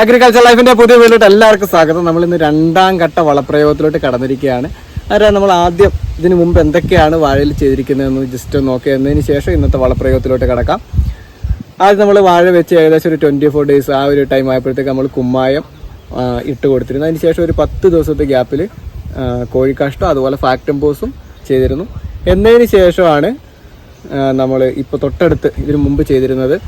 Agriculture ലൈഫിന്റെ പുതിയ വീട്ടിലോട്ട് എല്ലാവർക്കും സ്വാഗതം. നമ്മൾ ഇന്ന് രണ്ടാം ഘട്ട വളപ്രയോഗത്തിലോട്ട് കടന്നിരിക്കുകയാണ്. അതായത് നമ്മൾ ആദ്യം ഇതിനു മുമ്പ് എന്തൊക്കെയാണ് വാഴയിൽ ചെയ്തിരിക്കുന്നതെന്ന് ജസ്റ്റ് നോക്കിയതിന് ശേഷം ഇന്നത്തെ വളപ്രയോഗത്തിലോട്ട് കിടക്കാം. ആദ്യം നമ്മൾ വാഴ വെച്ച് ഏകദേശം ഒരു ട്വന്റി ഫോർ ഡേയ്സ് ആ ഒരു ടൈം ആയപ്പോഴത്തേക്ക് നമ്മൾ കുമ്മായം ഇട്ട് കൊടുത്തിരുന്നു. അതിന് ശേഷം ഒരു പത്ത് ദിവസത്തെ ഗ്യാപ്പിൽ കോഴിക്കാഷ്ടം അതുപോലെ ഫാക്ടംപോസും ചെയ്തിരുന്നു. എന്നതിന് ശേഷമാണ് നമ്മൾ ഇപ്പോൾ തൊട്ടടുത്ത് ഇതിനു മുമ്പ് ചെയ്തിരുന്നത്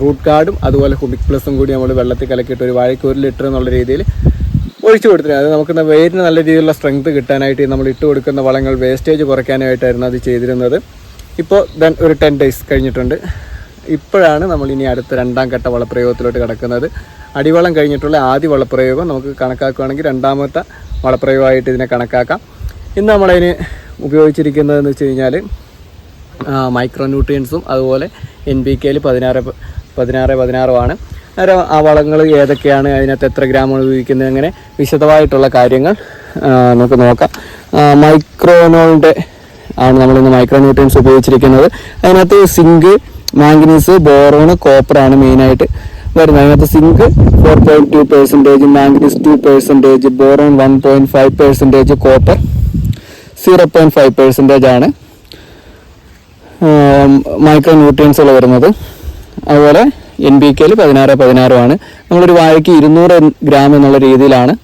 റൂട്ട് കാർഡും അതുപോലെ ഹുമിക് പ്ലസും കൂടി നമ്മൾ വെള്ളത്തിൽ കലക്കിയിട്ട് ഒരു വാഴയ്ക്ക് ഒരു ലിറ്റർ എന്നുള്ള രീതിയിൽ ഒഴിച്ചു കൊടുത്തിരുന്നത് അത് നമുക്ക് വേരിന് നല്ല രീതിയിലുള്ള സ്ട്രെങ്ത് കിട്ടാനായിട്ട് നമ്മൾ ഇട്ട് കൊടുക്കുന്ന വളങ്ങൾ വേസ്റ്റേജ് കുറയ്ക്കാനായിട്ടായിരുന്നു അത് ചെയ്തിരുന്നത്. ഇപ്പോൾ ദെൻ ഒരു ടെൻ ഡേയ്സ് കഴിഞ്ഞിട്ടുണ്ട്. ഇപ്പോഴാണ് നമ്മൾ ഇനി അടുത്ത രണ്ടാം ഘട്ട വളപ്രയോഗത്തിലോട്ട് കിടക്കുന്നത്. അടിവളം കഴിഞ്ഞിട്ടുള്ള ആദ്യ വളപ്രയോഗം നമുക്ക് കണക്കാക്കുകയാണെങ്കിൽ രണ്ടാമത്തെ വളപ്രയോഗമായിട്ട് ഇതിനെ കണക്കാക്കാം. ഇന്ന് നമ്മളതിന് ഉപയോഗിച്ചിരിക്കുന്നതെന്ന് വെച്ച് കഴിഞ്ഞാൽ മൈക്രോ ന്യൂട്രിയൻസും അതുപോലെ എൻ ബി കെയിൽ പതിനാറ് പ- പതിനാറ് പതിനാറുമാണ്. അന്നേരം ആ വളങ്ങൾ ഏതൊക്കെയാണ്? അതിനകത്ത് എത്ര ഗ്രാമാണ് ഉപയോഗിക്കുന്നത്? അങ്ങനെ വിശദമായിട്ടുള്ള കാര്യങ്ങൾ നമുക്ക് നോക്കാം. മൈക്രോനോളിന്റെ ആണ് നമ്മളിന്ന് മൈക്രോ ന്യൂട്രിയൻസ് ഉപയോഗിച്ചിരിക്കുന്നത്. അതിനകത്ത് സിങ്ക് മാംഗനീസ് ബോറോൺ കോപ്പറാണ് മെയിനായിട്ട് വരുന്നത്. അതിനകത്ത് zinc four point two percentage manganese two percentage boron one point five percentage copper zero point five percentage ആണ്. മൈക്രോ ന്യൂട്രിയൻസുകൾ വരുന്നത്. അതുപോലെ എൻ ബി കെയിൽ പതിനാറ് പതിനാറുമാണ് നമ്മളൊരു വാഴയ്ക്ക് ഇരുന്നൂറ് ഗ്രാം എന്നുള്ള രീതിയിലാണ്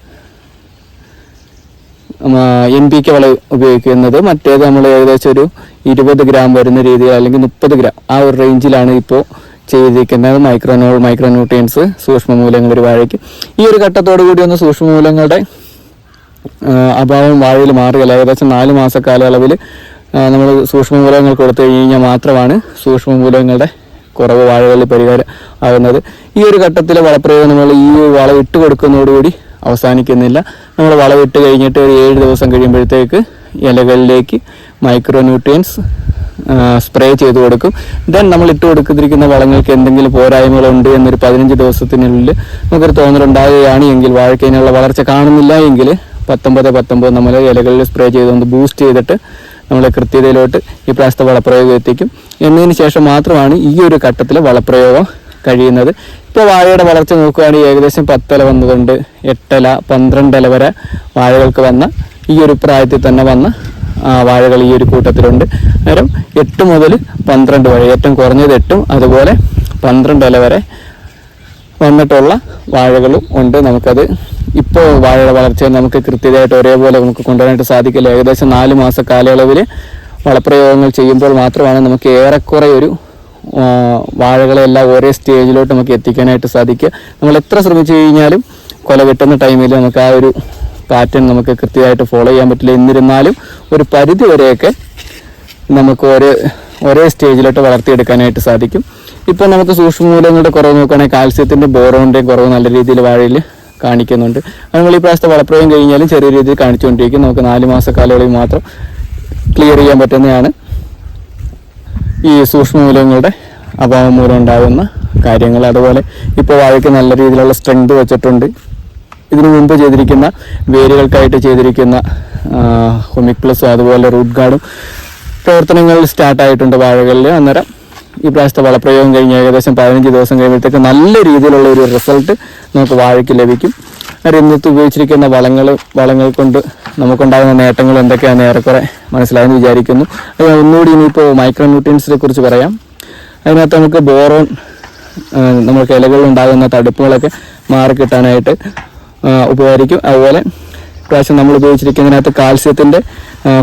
എൻ പി കെ വളം ഉപയോഗിക്കുന്നത്. മറ്റേത് നമ്മൾ ഏകദേശം ഒരു ഇരുപത് ഗ്രാം വരുന്ന രീതിയിൽ അല്ലെങ്കിൽ മുപ്പത് ഗ്രാം ആ ഒരു റേഞ്ചിലാണ് ഇപ്പോൾ ചെയ്തിരിക്കുന്നത് മൈക്രോനോ മൈക്രോ ന്യൂട്രിയൻസ് സൂക്ഷ്മമൂലങ്ങൾ ഒരു വാഴയ്ക്ക്. ഈ ഒരു ഘട്ടത്തോടു കൂടി ഒന്ന് സൂക്ഷ്മമൂലങ്ങളുടെ മൂലങ്ങളുടെ അഭാവം വാഴയിൽ മാറുകയില്ല. ഏകദേശം നാല് മാസ കാലയളവിൽ നമ്മൾ സൂക്ഷ്മമൂലകങ്ങൾ കൊടുത്തു കഴിഞ്ഞാൽ മാത്രമാണ് സൂക്ഷ്മ സൂക്ഷ്മമൂലകങ്ങളുടെ കുറവ് വാഴകളിൽ പരിഹാരം ആകുന്നത്. ഈ ഒരു ഘട്ടത്തിലെ വളപ്രയോഗം നമ്മൾ ഈ വള ഇട്ട് കൊടുക്കുന്നതോടുകൂടി അവസാനിക്കുന്നില്ല. നമ്മൾ വളം ഇട്ട് കഴിഞ്ഞിട്ട് ഒരു ഏഴ് ദിവസം കഴിയുമ്പോഴത്തേക്ക് ഇലകളിലേക്ക് മൈക്രോ ന്യൂട്രിയൻസ് സ്പ്രേ ചെയ്ത് കൊടുക്കും. ദെൻ നമ്മൾ ഇട്ട് കൊടുത്തിരിക്കുന്ന വളങ്ങൾക്ക് എന്തെങ്കിലും പോരായ്മകളുണ്ട് എന്നൊരു പതിനഞ്ച് ദിവസത്തിനുള്ളിൽ നമുക്കൊരു തോന്നലുണ്ടാകുകയാണ് എങ്കിൽ വാഴക്കതിനുള്ള വളർച്ച കാണുന്നില്ല. എങ്കിൽ പത്തൊമ്പത് പത്തൊമ്പത് നമ്മൾ ഇലകളിൽ സ്പ്രേ ചെയ്തുകൊണ്ട് ബൂസ്റ്റ് ചെയ്തിട്ട് നമ്മളെ കൃത്യതയിലോട്ട് ഈ പ്രാവശ്യത്തെ വളപ്രയോഗം എത്തിക്കും എന്നതിന് ശേഷം മാത്രമാണ് ഈ ഒരു ഘട്ടത്തിൽ വളപ്രയോഗം കഴിയുന്നത്. ഇപ്പോൾ വാഴയുടെ വളർച്ച നോക്കുകയാണെങ്കിൽ ഏകദേശം പത്തല വന്നതുകൊണ്ട് എട്ടല പന്ത്രണ്ടല വരെ വാഴകൾക്ക് വന്ന ഈ ഒരു പ്രായത്തിൽ തന്നെ വന്ന വാഴകൾ ഈ ഒരു കൂട്ടത്തിലുണ്ട്. അന്നേരം എട്ട് മുതൽ പന്ത്രണ്ട് വരെ ഏറ്റവും കുറഞ്ഞത് എട്ടും അതുപോലെ പന്ത്രണ്ട് വരെ വന്നിട്ടുള്ള വാഴകളും ഉണ്ട്. നമുക്കത് ഇപ്പോൾ വാഴയുടെ വളർച്ച നമുക്ക് കൃത്യതയായിട്ട് ഒരേപോലെ നമുക്ക് കൊണ്ടുവരാനായിട്ട് സാധിക്കില്ല. ഏകദേശം നാല് മാസ കാലയളവിൽ വളപ്രയോഗങ്ങൾ ചെയ്യുമ്പോൾ മാത്രമാണ് നമുക്ക് ഏറെക്കുറെ ഒരു വാഴകളെല്ലാം ഒരേ സ്റ്റേജിലോട്ട് നമുക്ക് എത്തിക്കാനായിട്ട് സാധിക്കുക. നമ്മൾ എത്ര ശ്രമിച്ചു കഴിഞ്ഞാലും കൊല കിട്ടുന്ന ടൈമിൽ നമുക്ക് ആ ഒരു പാറ്റേൺ നമുക്ക് കൃത്യമായിട്ട് ഫോളോ ചെയ്യാൻ പറ്റില്ല. എന്നിരുന്നാലും ഒരു പരിധി വരെയൊക്കെ നമുക്ക് ഒരേ ഒരേ സ്റ്റേജിലോട്ട് വളർത്തിയെടുക്കാനായിട്ട് സാധിക്കും. ഇപ്പോൾ നമുക്ക് സൂക്ഷ്മമൂലങ്ങളുടെ കുറവ് നോക്കുകയാണെങ്കിൽ കാൽസ്യത്തിന്റെ ബോറോണിന്റെയും കുറവ് നല്ല രീതിയിൽ വാഴയിൽ കാണിക്കുന്നുണ്ട്. നമ്മൾ ഈ പ്രാവശ്യത്തെ വളപ്രയോഗം കഴിഞ്ഞാലും ചെറിയ രീതിയിൽ കാണിച്ചുകൊണ്ടിരിക്കും. നമുക്ക് നാല് മാസ കാലയളവിൽ മാത്രം ക്ലിയർ ചെയ്യാൻ പറ്റുന്നതാണ് ഈ സൂക്ഷ്മമൂലങ്ങളുടെ അഭാവം മൂലം ഉണ്ടാകുന്ന കാര്യങ്ങൾ. അതുപോലെ ഇപ്പോൾ വാഴയ്ക്ക് നല്ല രീതിയിലുള്ള സ്ട്രെങ്ത് വെച്ചിട്ടുണ്ട്. ഇതിനു മുമ്പ് ചെയ്തിരിക്കുന്ന വേരുകൾക്കായിട്ട് ചെയ്തിരിക്കുന്ന ഹൊമിക് പ്ലസും അതുപോലെ റൂട്ട് ഗാർഡും പ്രവർത്തനങ്ങൾ സ്റ്റാർട്ടായിട്ടുണ്ട് വാഴകളിൽ. അന്നേരം ഈ പ്രാവശ്യത്തെ വളപ്രയോഗം കഴിഞ്ഞ് ഏകദേശം പതിനഞ്ച് ദിവസം കഴിയുമ്പോഴത്തേക്ക് നല്ല രീതിയിലുള്ള ഒരു റിസൾട്ട് നമുക്ക് വാഴയ്ക്ക് ലഭിക്കും. ഇന്നത്തെ ഉപയോഗിച്ചിരിക്കുന്ന വളങ്ങൾ വളങ്ങൾ കൊണ്ട് നമുക്കുണ്ടാകുന്ന നേട്ടങ്ങൾ എന്തൊക്കെയാണെന്ന് ഏറെക്കുറെ മനസ്സിലായെന്ന് വിചാരിക്കുന്നു. ഒന്നുകൂടി ഇനിയിപ്പോൾ മൈക്രോ ന്യൂട്രിയൻസിനെ കുറിച്ച് പറയാം. അതിനകത്ത് നമുക്ക് ബോറോൺ നമുക്ക് ഇലകളിൽ ഉണ്ടാകുന്ന തടുപ്പുകളൊക്കെ മാറി കിട്ടാനായിട്ട് ആ, ഉപകരിക്കും. അതുപോലെ പ്രാവശ്യം നമ്മൾ ഉപയോഗിച്ചിരിക്കുന്നതിനകത്ത് കാൽസ്യത്തിന്റെ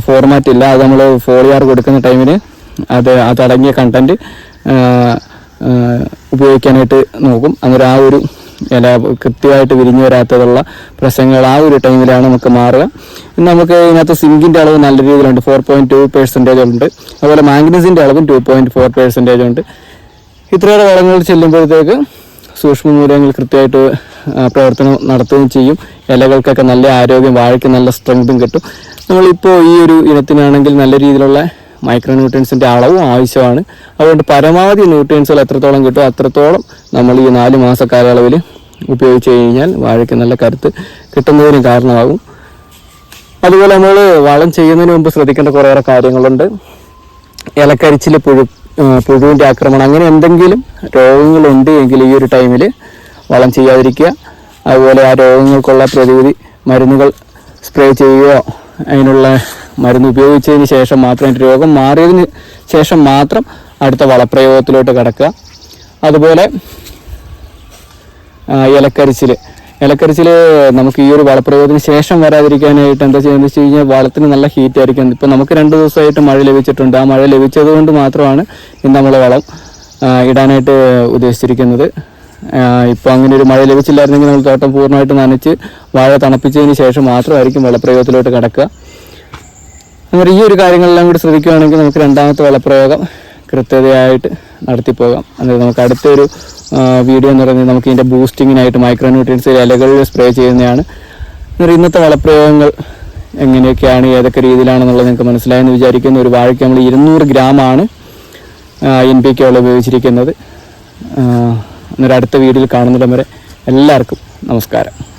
ഫോർമാറ്റ് ഇല്ല. അത് നമ്മൾ ഫോളിയാർ കൊടുക്കുന്ന ടൈമിന് അത് അതടങ്ങിയ കണ്ടന്റ് ഉപയോഗിക്കാനായിട്ട് നോക്കും. അന്നേരം ആ ഒരു ഇല കൃത്യമായിട്ട് വിരിഞ്ഞു വരാത്തതുള്ള പ്രശ്നങ്ങൾ ആ ഒരു ടൈമിലാണ് നമുക്ക് മാറുക. നമുക്ക് ഇതിനകത്ത് സിങ്കിന്റെ അളവ് നല്ല രീതിയിലുണ്ട്. ഫോർ പോയിന്റ് ടു പെർസെന്റേജ് ഉണ്ട്. അതുപോലെ മാംഗനീസിന്റെ അളവും ടു പോയിന്റ് ഫോർ പെർസെന്റേജ് ഉണ്ട്. ഇത്രയേറെ വളങ്ങൾ ചെല്ലുമ്പോഴത്തേക്ക് സൂക്ഷ്മമൂലങ്ങൾ കൃത്യമായിട്ട് പ്രവർത്തനം നടത്തുകയും ചെയ്യും. ഇലകൾക്കൊക്കെ നല്ല ആരോഗ്യം വാഴയ്ക്ക് നല്ല സ്ട്രെങ്തും കിട്ടും. നമ്മളിപ്പോൾ ഈ ഒരു ഇനത്തിനാണെങ്കിൽ നല്ല രീതിയിലുള്ള മൈക്രോ ന്യൂട്രിയൻസിന്റെ അളവും ആവശ്യമാണ്. അതുകൊണ്ട് പരമാവധി ന്യൂട്രിയൻസുകൾ എത്രത്തോളം കിട്ടും അത്രത്തോളം നമ്മൾ ഈ നാല് മാസ കാലയളവിൽ ഉപയോഗിച്ച് കഴിഞ്ഞാൽ വാഴയ്ക്ക് നല്ല കരുത്ത് കിട്ടുന്നതിന് കാരണമാകും. അതുപോലെ നമ്മൾ വളം ചെയ്യുന്നതിന് മുമ്പ് ശ്രദ്ധിക്കേണ്ട കുറേയേറെ കാര്യങ്ങളുണ്ട്. ഇലക്കരിച്ചിൽ പുഴു പുഴുവിന്റെ ആക്രമണം അങ്ങനെ എന്തെങ്കിലും രോഗങ്ങളുണ്ട് എങ്കിൽ ഈ ഒരു ടൈമിൽ വളം ചെയ്യാതിരിക്കുക. അതുപോലെ ആ രോഗങ്ങൾക്കുള്ള പ്രതിവിധി മരുന്നുകൾ സ്പ്രേ ചെയ്യുകയോ അതിനുള്ള മരുന്ന് ഉപയോഗിച്ചതിന് ശേഷം മാത്രം രോഗം മാറിയതിന് ശേഷം മാത്രം അടുത്ത വളപ്രയോഗത്തിലോട്ട് കടക്കുക. അതുപോലെ ഇലക്കരിച്ചിൽ ഇലക്കരിച്ചിൽ നമുക്ക് ഈ ഒരു വളപ്രയോഗത്തിന് ശേഷം വരാതിരിക്കാനായിട്ട് എന്താ ചെയ്യുന്നത് വെച്ച് കഴിഞ്ഞാൽ വളത്തിന് നല്ല ഹീറ്റ് ആയിരിക്കും. ഇപ്പം നമുക്ക് രണ്ട് ദിവസമായിട്ട് മഴ ലഭിച്ചിട്ടുണ്ട്. ആ മഴ ലഭിച്ചത് കൊണ്ട് മാത്രമാണ് ഇന്ന് നമ്മൾ വളം ഇടാനായിട്ട് ഉദ്ദേശിച്ചിരിക്കുന്നത്. ഇപ്പോൾ അങ്ങനെ ഒരു മഴ ലഭിച്ചില്ലായിരുന്നെങ്കിൽ നമ്മൾ തോട്ടം പൂർണമായിട്ട് നനച്ച് വാഴ തണുപ്പിച്ചതിന് ശേഷം മാത്രമായിരിക്കും വളപ്രയോഗത്തിലോട്ട് കടക്കുക. അങ്ങനെ ഈ ഒരു കാര്യങ്ങളെല്ലാം കൂടി ശ്രദ്ധിക്കുകയാണെങ്കിൽ നമുക്ക് രണ്ടാമത്തെ വളപ്രയോഗം കൃത്യതയായിട്ട് നടത്തിപ്പോകാം. അതായത് നമുക്ക് അടുത്തൊരു വീഡിയോ എന്ന് പറയുന്നത് നമുക്ക് ഇതിന്റെ ബൂസ്റ്റിങ്ങിനായിട്ട് മൈക്രോ ന്യൂട്രിയൻസ് ഇലകളിൽ സ്പ്രേ ചെയ്യുന്നതാണ്. അന്നേരം ഇന്നത്തെ വളപ്രയോഗങ്ങൾ എങ്ങനെയൊക്കെയാണ് ഏതൊക്കെ രീതിയിലാണെന്നുള്ളത് നിങ്ങൾക്ക് മനസ്സിലായെന്ന് വിചാരിക്കുന്നു. ഒരു വാഴയ്ക്ക് നമ്മൾ ഇരുന്നൂറ് ഗ്രാമാണ് എൻ പി കെ ഉപയോഗിച്ചിരിക്കുന്നത്. ആ, അന്നേരം അടുത്ത വീഡിയോയിൽ കാണുന്നിടം വരെ എല്ലാവർക്കും നമസ്കാരം.